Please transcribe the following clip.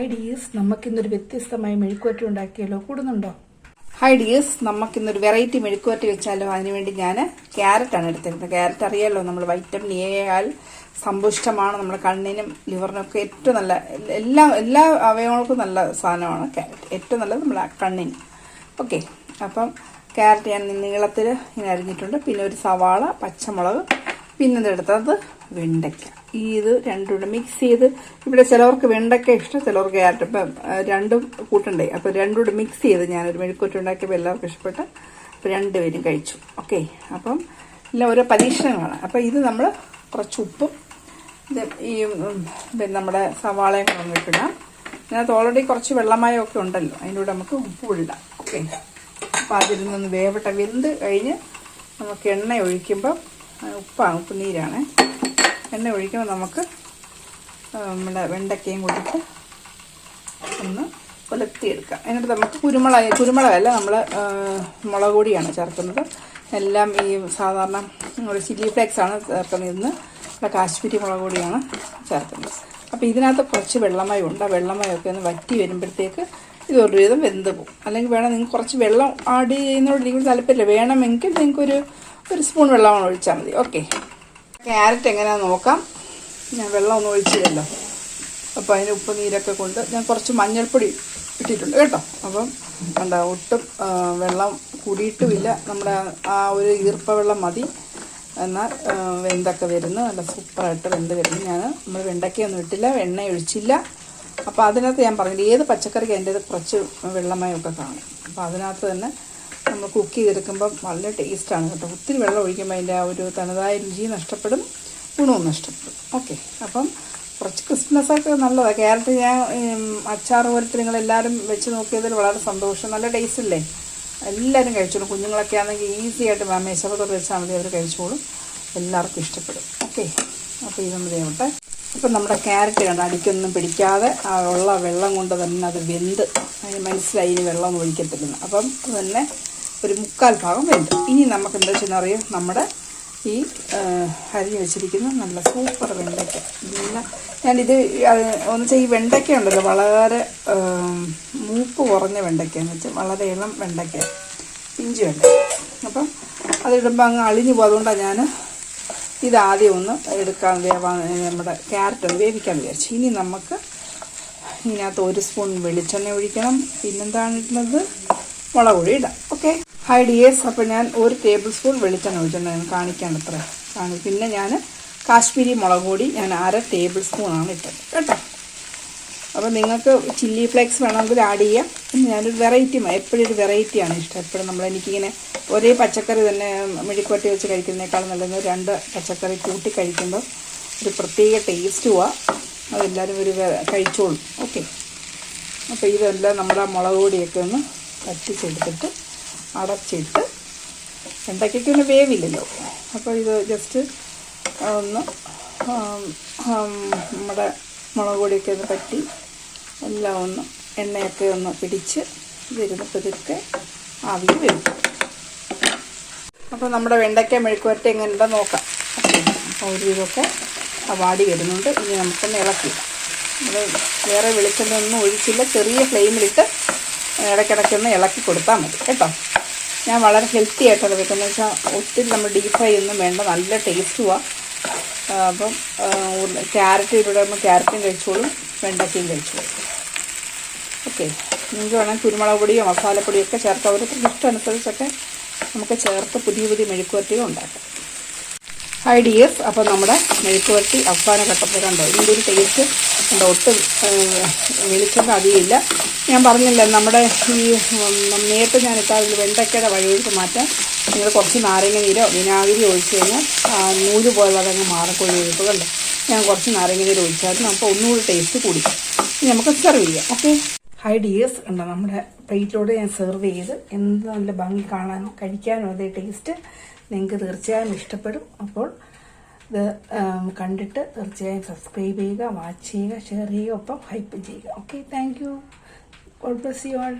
Hi dears നമുക്കിന്നൊരു വ്യത്യസ്തമായ മെഴുക്കുവറ്റ ഉണ്ടാക്കിയാലോ? കൂടുന്നുണ്ടോ? ഹായ് ഡിയേഴ്സ് നമുക്കിന്നൊരു വെറൈറ്റി മെഴുക്കുവറ്റ വെച്ചാലോ? അതിനുവേണ്ടി ഞാൻ ക്യാരറ്റാണ് എടുത്തിരുന്നത്. ക്യാരറ്റ് അറിയാലോ? നമ്മൾ വൈറ്റമിൻ എ ആൽ സമ്പുഷ്ടമാണ്. നമ്മുടെ കണ്ണിനും ലിവറിനും ഒക്കെ ഏറ്റവും നല്ല എല്ലാ എല്ലാ അവയവങ്ങൾക്കും നല്ല സാധനമാണ് ക്യാരറ്റ് ഏറ്റവും നല്ലത് നമ്മുടെ കണ്ണിന്. ഓക്കെ അപ്പം ക്യാരറ്റ് ഞാൻ നീളത്തിൽ ഇങ്ങനെ അരിഞ്ഞിട്ടുണ്ട്. പിന്നെ ഒരു സവാള പച്ചമുളക് പിന്നെ ഇതെടുത്തത് വെണ്ടയ്ക്ക. ഇത് രണ്ടും മിക്സ് ചെയ്ത് ഇവിടെ ചിലവർക്ക് വെണ്ടയ്ക്ക ഇഷ്ടം ചിലവർക്ക് ക്യാരറ്റ്. അപ്പം രണ്ടും കൂട്ടണ്ടേ. അപ്പോൾ രണ്ടും മിക്സ് ചെയ്ത് ഞാനൊരു മെഴുക്കുറ്റി ഉണ്ടാക്കിയപ്പോൾ എല്ലാവർക്കും ഇഷ്ടപ്പെട്ട് അപ്പോൾ രണ്ടുപേരും കഴിച്ചു. ഓക്കെ അപ്പം എല്ലാം ഓരോ പരീക്ഷണങ്ങളാണ്. അപ്പോൾ ഇത് നമ്മൾ കുറച്ച് ഉപ്പും ഇത് ഈ പിന്നെ നമ്മുടെ സവാളയും കൂടെ ഇട്ടിടാം. ഇതിനകത്ത് ഓൾറെഡി കുറച്ച് വെള്ളമയമൊക്കെ ഉണ്ടല്ലോ. അതിന്റെ കൂടെ നമുക്ക് ഉപ്പ് കൂടി ഇടാം. ഓക്കെ അപ്പോൾ അതിൽ നിന്ന് വേവട്ടെ വെന്ത് കഴിഞ്ഞ് നമുക്ക് എണ്ണ ഒഴിക്കുമ്പം ഉപ്പാണ് ഉപ്പ് നീരാണ് എണ്ണ ഒഴിക്കുമ്പോൾ നമുക്ക് നമ്മുടെ വെണ്ടയ്ക്കയും കൂടിയിട്ട് ഒന്ന് ഉലർത്തിയെടുക്കാം എന്നിട്ട് നമുക്ക് കുരുമുളക് കുരുമുളകല്ല നമ്മൾ മുളക് പൊടിയാണ് ചേർക്കുന്നത്. എല്ലാം ഈ സാധാരണ ഒരു ചില്ലി ഫ്ലേക്സ് ആണ് ചേർക്കുന്നത്. ഇന്ന് ഇവിടെ കാശ്മീരി മുളക് പൊടിയാണ് ചേർക്കുന്നത്. അപ്പോൾ ഇതിനകത്ത് കുറച്ച് വെള്ളമയം ഉണ്ട്. ആ വെള്ളമയമൊക്കെ ഒന്ന് വറ്റി വരുമ്പോഴത്തേക്ക് ഇത് ഒരു വിധം വെന്ത് പോകും. അല്ലെങ്കിൽ വേണം നിങ്ങൾക്ക് കുറച്ച് വെള്ളം ആഡ് ചെയ്യുന്നതോട് എനിക്ക് താല്പര്യമില്ല. വേണമെങ്കിൽ നിങ്ങൾക്കൊരു ഒരു സ്പൂൺ വെള്ളമാണ് ഒഴിച്ചാൽ മതി. ഓക്കെ ക്യാരറ്റ് എങ്ങനെയാണെന്ന് നോക്കാം. ഞാൻ വെള്ളം ഒന്ന് ഒഴിച്ചില്ലല്ലോ. അപ്പോൾ അതിന് ഉപ്പ് നീരൊക്കെ കൊണ്ട് ഞാൻ കുറച്ച് മഞ്ഞൾപ്പൊടി ഇട്ടിട്ടുണ്ട് കേട്ടോ. അപ്പം എന്താ ഒട്ടും വെള്ളം കൂടിയിട്ടുമില്ല. നമ്മുടെ ആ ഒരു ഈർപ്പ വെള്ളം മതി. എന്നാൽ വെന്തൊക്കെ വരുന്നു. നല്ല സൂപ്പറായിട്ട് വെന്ത് വരുന്നു. ഞാൻ നമ്മൾ വെണ്ടയ്ക്കൊന്നും ഇട്ടില്ല എണ്ണ ഒഴിച്ചില്ല. അപ്പോൾ അതിനകത്ത് ഞാൻ പറഞ്ഞില്ല ഏത് പച്ചക്കറിക്ക് അതിന്റെ കുറച്ച് വെള്ളമയമൊക്കെ കാണും. അപ്പോൾ അതിനകത്ത് തന്നെ നമ്മൾ കുക്ക് ചെയ്തെടുക്കുമ്പോൾ വളരെ ടേസ്റ്റാണ് കേട്ടോ. ഒത്തിരി വെള്ളം ഒഴിക്കുമ്പോൾ അതിന്റെ ആ ഒരു തനതായ രുചി നഷ്ടപ്പെടും ഗുണവും നഷ്ടപ്പെടും. ഓക്കെ. അപ്പം കുറച്ച് ക്രിസ്മസ് ഒക്കെ നല്ലതാണ് ക്യാരറ്റ് ഞാൻ അച്ചാർ പോലത്തെ നിങ്ങളെല്ലാവരും വെച്ച് നോക്കിയതിൽ വളരെ സന്തോഷം. നല്ല ടേസ്റ്റ് അല്ലേ എല്ലാവരും കഴിച്ചോളും. കുഞ്ഞുങ്ങളൊക്കെ ആണെങ്കിൽ ഈസി ആയിട്ട് മേശപ്പത്തോട് വെച്ചാൽ മതി. അവർ കഴിച്ചോളും. എല്ലാവർക്കും ഇഷ്ടപ്പെടും. ഓക്കെ. അപ്പോൾ ഇതൊന്ന് ചെയ്യട്ടെ ഇപ്പം നമ്മുടെ ക്യാരറ്റ് കണ്ട? അടിക്കൊന്നും പിടിക്കാതെ ഉള്ള വെള്ളം കൊണ്ട് തന്നെ അത് വെന്ത്. അതിന് മനസ്സിലായി ഇനി വെള്ളം ഒഴിക്കത്തില്ലെന്ന്. അപ്പം തന്നെ ഒരു മുക്കാൽ ഭാഗം വേണ്ട. ഇനി നമുക്ക് എന്താ വെച്ചാൽ അറിയാം? നമ്മുടെ ഈ അരി വെച്ചിരിക്കുന്ന നല്ല സൂപ്പർ വെണ്ടയ്ക്ക. നല്ല ഞാനിത് ഒന്ന് വെച്ചാൽ ഈ വെണ്ടയ്ക്ക ഉണ്ടല്ലോ വളരെ മൂപ്പ് കുറഞ്ഞ വെണ്ടയ്ക്ക എന്ന് വെച്ചാൽ വളരെ ഇളം വെണ്ടയ്ക്ക ഇഞ്ചി വെണ്ട. അപ്പം അതിടുമ്പോൾ അങ്ങ് അളിഞ്ഞു പോകും അതുകൊണ്ടാണ് ഞാൻ ഇതാദ്യം ഒന്ന് എടുക്കാൻ വേവാൻ നമ്മുടെ ക്യാരറ്റ് ഒന്ന് വേവിക്കാൻ വിചാരിച്ചു. ഇനി നമുക്ക് ഇതിനകത്ത് ഒരു സ്പൂൺ വെളിച്ചെണ്ണ ഒഴിക്കണം. പിന്നെന്താണ് ഇടുന്നത് മുളക് പൊടി ഇടാം. ഓക്കെ? ഹൈ ഡിയേഴ്സ് അപ്പോൾ ഞാൻ ഒരു ടേബിൾ സ്പൂൺ വെളിച്ചെണ്ണ ഒഴിച്ചിട്ടുണ്ട് കാണിക്കാൻ അത്ര പിന്നെ ഞാൻ കാശ്മീരി മുളക് പൊടി ഞാൻ അര ടേബിൾ സ്പൂണാണ് ഇട്ടത്. കേട്ടോ? അപ്പോൾ നിങ്ങൾക്ക് ചില്ലി ഫ്ലേക്സ് വേണമെങ്കിൽ ആഡ് ചെയ്യാം. പിന്നെ ഞാനൊരു വെറൈറ്റി എപ്പോഴും ഒരു വെറൈറ്റിയാണ് ഇഷ്ടം. എപ്പോഴും നമ്മൾ എനിക്കിങ്ങനെ ഒരേ പച്ചക്കറി തന്നെ മെഴുക്കുവട്ടി വെച്ച് കഴിക്കുന്നതിനേക്കാൾ നല്ലത് രണ്ട് പച്ചക്കറി കൂട്ടി കഴിക്കുമ്പോൾ ഒരു പ്രത്യേക ടേസ്റ്റ് ടേസ്റ്റുമാണ് അതെല്ലാവരും ഒരു കഴിച്ചോളും. ഓക്കെ അപ്പോൾ ഇതെല്ലാം നമ്മുടെ മുളക് പൊടിയൊക്കെ ഒന്ന് വറ്റിച്ചെടുത്തിട്ട് അടച്ചിട്ട് വെണ്ടയ്ക്കൊക്കെ ഒന്ന് വേവില്ലല്ലോ. അപ്പോൾ ഇത് ജസ്റ്റ് ഒന്ന് നമ്മുടെ മുളക് പൊടിയൊക്കെ ഒന്ന് പറ്റി എല്ലാം ഒന്ന് എണ്ണയൊക്കെ ഒന്ന് പിടിച്ച് വരുന്ന പതുക്കെ ആവിയിൽ വരും അപ്പോൾ നമ്മുടെ വെണ്ടയ്ക്ക മെഴുക്കുവരട്ടി എങ്ങനെ ഉണ്ടെന്ന് നോക്കാം. അപ്പോൾ ഒരു ഇതൊക്കെ വാടി വരുന്നുണ്ട്. ഇനി നമുക്കൊന്ന് ഇളക്കി നമ്മൾ വേറെ വെളിച്ചെണ്ണ ഒന്നും ഒഴിച്ചില്ല. ചെറിയ ഫ്ലെയിമിലിട്ട് ഇടയ്ക്കിടയ്ക്കൊന്ന് ഇളക്കി കൊടുത്താൽ മതി. കേട്ടോ? ഞാൻ വളരെ ഹെൽത്തി ആയിട്ടാണ് വെക്കുന്നത്. വെച്ചാൽ ഒത്തിരി നമ്മൾ ഡീപ് ഫ്രൈ ഒന്നും വേണ്ട. നല്ല ടേസ്റ്റുമാണ് അപ്പം ക്യാരറ്റ് ഇവിടെ നമ്മൾ ക്യാരറ്റും കഴിച്ചോളും. വെണ്ടയ്ക്കയും കഴിച്ചോളും. ഓക്കെ നിങ്ങൾക്ക് വേണമെങ്കിൽ കുരുമുളക് പൊടിയോ മസാലപ്പൊടിയോ ഒക്കെ ചേർത്ത് ഓരോരുത്തർക്ക് ഇഷ്ടമനുസരിച്ചൊക്കെ നമുക്ക് ചേർത്ത് പുതിയ പുതിയ മെഴുക്കുവരട്ടിയും ഉണ്ടാക്കാം. ഹൈ ഡിയേഴ്സ് അപ്പോൾ നമ്മുടെ മെഴുക്കുവരട്ടി അവസാന ഘട്ടത്തിൽ ഇതിന്റെ ഒരു ടേസ്റ്റ് ഒട്ടും വെളിച്ചെണ്ണ അധികമില്ല ഞാൻ പറഞ്ഞില്ല നമ്മുടെ ഈ നേരത്തെ ഞാൻ ഇട്ടാൽ വെണ്ടയ്ക്കയുടെ വഴിയൊഴുക്ക് മാറ്റാൻ നിങ്ങൾ കുറച്ച് നാരങ്ങ നീരോ വിനാഗിരി ഒഴിച്ച് കഴിഞ്ഞാൽ നൂൽ പോലെ അതങ്ങ് മാറക്കൊഴി ഒഴുപ്പ് കണ്ടോ? ഞാൻ കുറച്ച് നാരങ്ങ നീര് ഒഴിച്ചായിരുന്നു. അപ്പോൾ ഒന്നുകൂടി ടേസ്റ്റ് കൂടി നമുക്ക് സെർവ് ചെയ്യാം. ഓക്കെ ഹൈ ഡിയേഴ്സ് ഉണ്ടോ നമ്മുടെ പ്ലേറ്റിലൂടെ ഞാൻ സെർവ് ചെയ്ത് എന്ത് നല്ല ഭംഗി കാണാനും കഴിക്കാനും അതേ ടേസ്റ്റ് നിങ്ങൾക്ക് തീർച്ചയായും ഇഷ്ടപ്പെടും. അപ്പോൾ ഇത് കണ്ടിട്ട് തീർച്ചയായും സബ്സ്ക്രൈബ് ചെയ്യുക വാച്ച് ചെയ്യുക ഷെയർ ചെയ്യുക ഒപ്പം ഹൈപ്പ് ചെയ്യുക. Okay thank you God bless you all